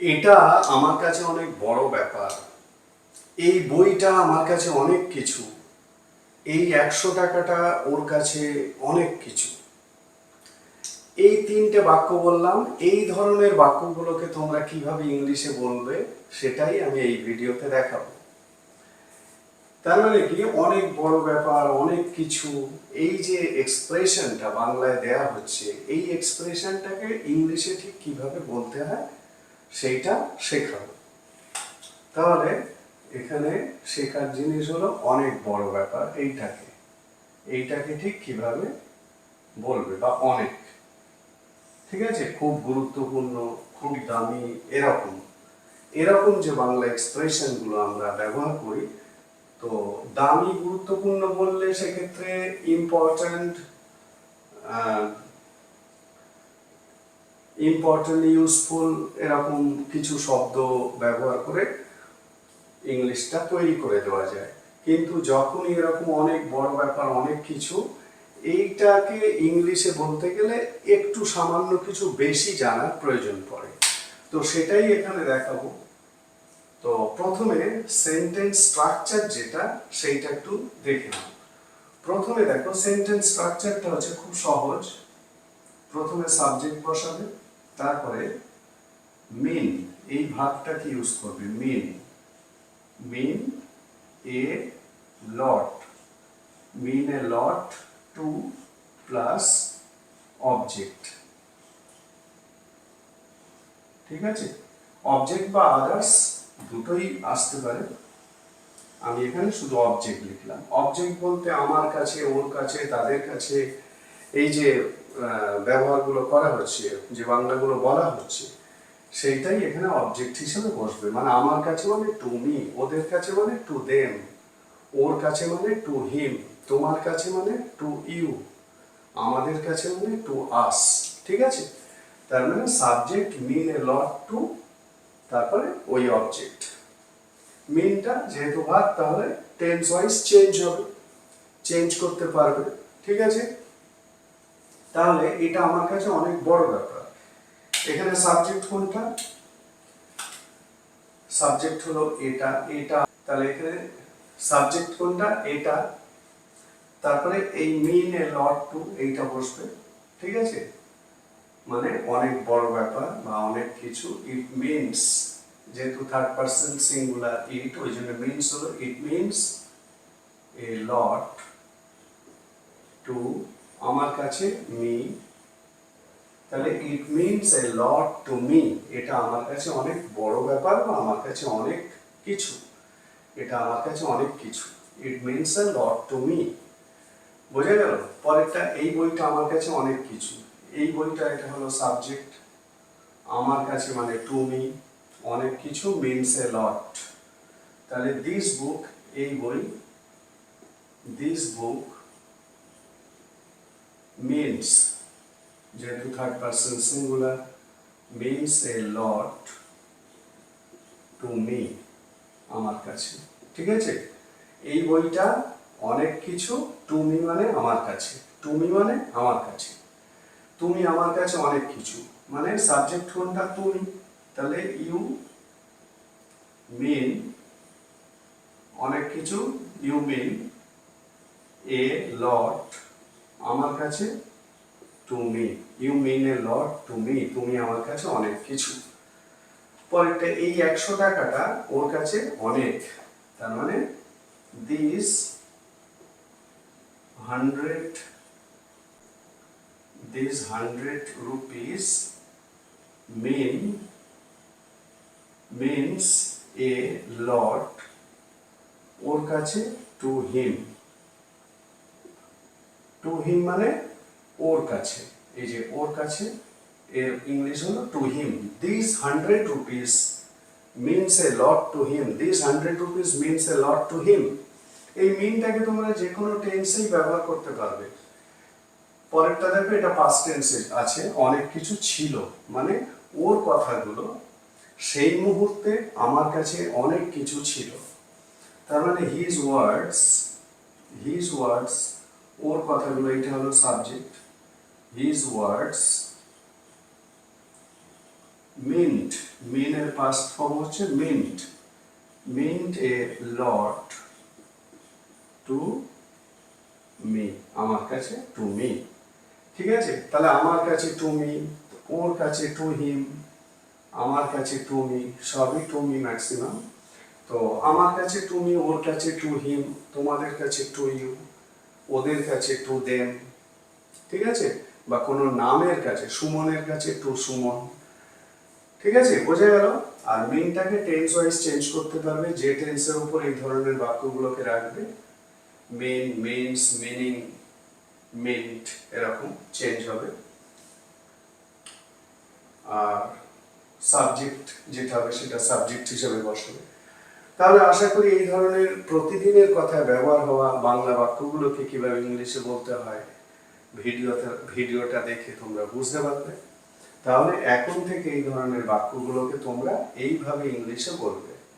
এটা আমার কাছে অনেক বড় ব্যাপার। এই বইটা আমার কাছে অনেক কিছু। এই একশো টাকাটা ওর কাছে অনেক কিছু। এই তিনটে বাক্য বললাম, এই ধরনের বাক্যগুলোকে তোমরা কীভাবে ইংলিশে বলবে সেটাই আমি এই ভিডিওতে দেখাবো। তার মানে কি? অনেক বড় ব্যাপার, অনেক কিছু। এই যে এক্সপ্রেশনটা বাংলায় দেয়া হচ্ছে, এই এক্সপ্রেশনটাকে ইংলিশে ঠিক কীভাবে বলতে হয় সেইটা শেখাবো। তাহলে এখানে শেখার জিনিস হলো অনেক বড় ব্যাপার এইটাকে। এইটাকে ঠিক কীভাবে বলবে বা অনেক। ঠিক আছে? খুব গুরুত্বপূর্ণ, খুব দামি, এরকম। এরকম যে বাংলা এক্সপ্রেশনগুলো আমরা ব্যবহার করি, তো দামি গুরুত্বপূর্ণ বললে সেক্ষেত্রে ইম্পর্ট্যান্ট ইম্পর্ট্যান্ট ইউজফুল এরকম কিছু শব্দ ব্যবহার করে ইংলিশটা তৈরি করে দেওয়া যায়। কিন্তু যখনই এরকম অনেক বড় ব্যাপার, অনেক কিছু, এইটাকে ইংলিশে বলতে গেলে একটু সামান্য কিছু বেশি জানার প্রয়োজন পড়ে। তো সেটাই এখানে দেখাবো। তো প্রথমে সেন্টেন্স স্ট্রাকচার যেটা, সেইটা একটু দেখে নাও। প্রথমে দেখো সেন্টেন্স স্ট্রাকচারটা হচ্ছে খুব সহজ। প্রথমে সাবজেক্ট বসাবে। তারপরে মিন এই ভাগটাকে ইউজ করবে? Mean mean a lot mean a lot to plus object ঠিক আছে? অবজেক্ট বা আদার্স দুটোই আসতে পারে। আমি এখানে শুধু অবজেক্ট লিখলাম। অবজেক্ট বলতে আমার কাছে, ওর কাছে, তাদের কাছে এই যে ব্যবহারগুলো করা হচ্ছে, যে বাংলাগুলো বলা হচ্ছে, সেইটাই এখানে অবজেক্ট হিসেবে বসবে। মানে আমার কাছে মানে টু মি ওদের কাছে মানে টু দেম ওর কাছে মানে টু হিম তোমার কাছে মানে টু ইউ আমাদের কাছে মানে টু আস ঠিক আছে? তার মানে subject mean a lot to তারপরে ওই অবজেক্ট মিনটা যেহেতু ভাগ, তাহলে টেন্স ওয়াইজ চেঞ্জ হবে চেঞ্জ করতে পারবে, ঠিক আছে? তাহলে এটা আমার কাছে অনেক বড় ব্যাপার। এখানে সাবজেক্ট কোনটা? সাবজেক্ট হলো এটা এটা। তাহলে এখানে সাবজেক্ট কোনটা? এটা। তারপরে এই মিন এ লট টু এইটা বসবে। ঠিক আছে? মানে অনেক বড় ব্যাপার বা অনেক কিছু। ইট মিনস যেহেতু থার্ড পার্সন সিঙ্গুলার ইট ওই জন্য মিনস হলো it means a lot to আমার কাছে মি তাহলে it means a lot to me এটা আমার কাছে অনেক বড় ব্যাপার বা আমার কাছে অনেক কিছু। এটা আমার কাছে অনেক কিছু। It means a lot to me বোঝা গেল? পরেরটা, এই বইটা আমার কাছে অনেক কিছু। এই বইটা, এটা হলো সাবজেক্ট আমার কাছে মানে টু মি অনেক কিছু মিনস এ লট তাহলে দিস বুক এই বই দিস বুক মিনস যেহেতু third person singular means a lot to me আমার কাছে। ঠিক আছে? এই বইটা অনেক কিছু তুমি মানে আমার কাছে। তুমি মানে আমার কাছে। তুমি আমার কাছে অনেক কিছু। মানে সাবজেক্ট কোনটা তুমি তাহলে ইউ মিন অনেক কিছু ইউ মিন এ লট আমার কাছে, তুমি ইউ মিন এ লট তুমি তুমি আমার কাছে অনেক কিছু। পরেরটা, এই একশো টাকাটা ওর কাছে অনেক। তার মানে this hundred this hundred rupees mean, means a lot ওর কাছে টু হিম টু হিম মানে ওর কাছে। এই যে ওর কাছে, এর ইংলিশ হলো to him. This hundred rupees means a lot to him this hundred rupees means a lot to him এই মিনটাকে তোমরা যে কোনো টেন্সেই ব্যবহার করতে পারবে। পরেরটা দেখবে এটা পাস্ট টেন্সে আছে। অনেক কিছু ছিল। মানে ওর কথাগুলো সেই মুহূর্তে আমার কাছে অনেক কিছু ছিল। তার মানে হিজ ওয়ার্ডস হিজ ওয়ার্ডস ওর কথাগুলো, এটা হলো সাবজেক্ট হিজ ওয়ার্ডস মিন্ট মিনের পাস্ট ফর্ম হচ্ছে meant meant a lot to me আমার কাছে টু মি ঠিক আছে? তাহলে আমার কাছে টু মি ওর কাছে টু হিম আমার কাছে টু মি সবই টু মি ম্যাক্সিমাম তো আমার কাছে টু মি ওর কাছে টু হিম তোমাদের কাছে টু ইউ ওদের কাছে টু দেম ঠিক আছে? বা কোনো নামের কাছে, সুমনের কাছে টু সুমন, ঠিক আছে? বোঝা গেল? আর মিনটাকে টেন্স ওয়াইজ চেঞ্জ করতে পারবে, যে টেন্সের উপর এই ধরনের বাক্যগুলোকে রাখবে মেন মেন্স মিনিং মিন্ট এরকম চেঞ্জ হবে। আর সাবজেক্ট যেটা হবে সেটা সাবজেক্ট হিসেবে বসবে। তাহলে আশা করি এই ধরনের প্রতিদিনের কথা ব্যবহার হওয়া বাংলা বাক্যগুলোকে কীভাবে ইংলিশে বলতে হয়, ভিডিওতে, ভিডিওটা দেখে তোমরা বুঝতে পারবে। তাহলে এখন থেকে এই ধরনের বাক্যগুলোকে তোমরা এইভাবে ইংলিশে বলবে।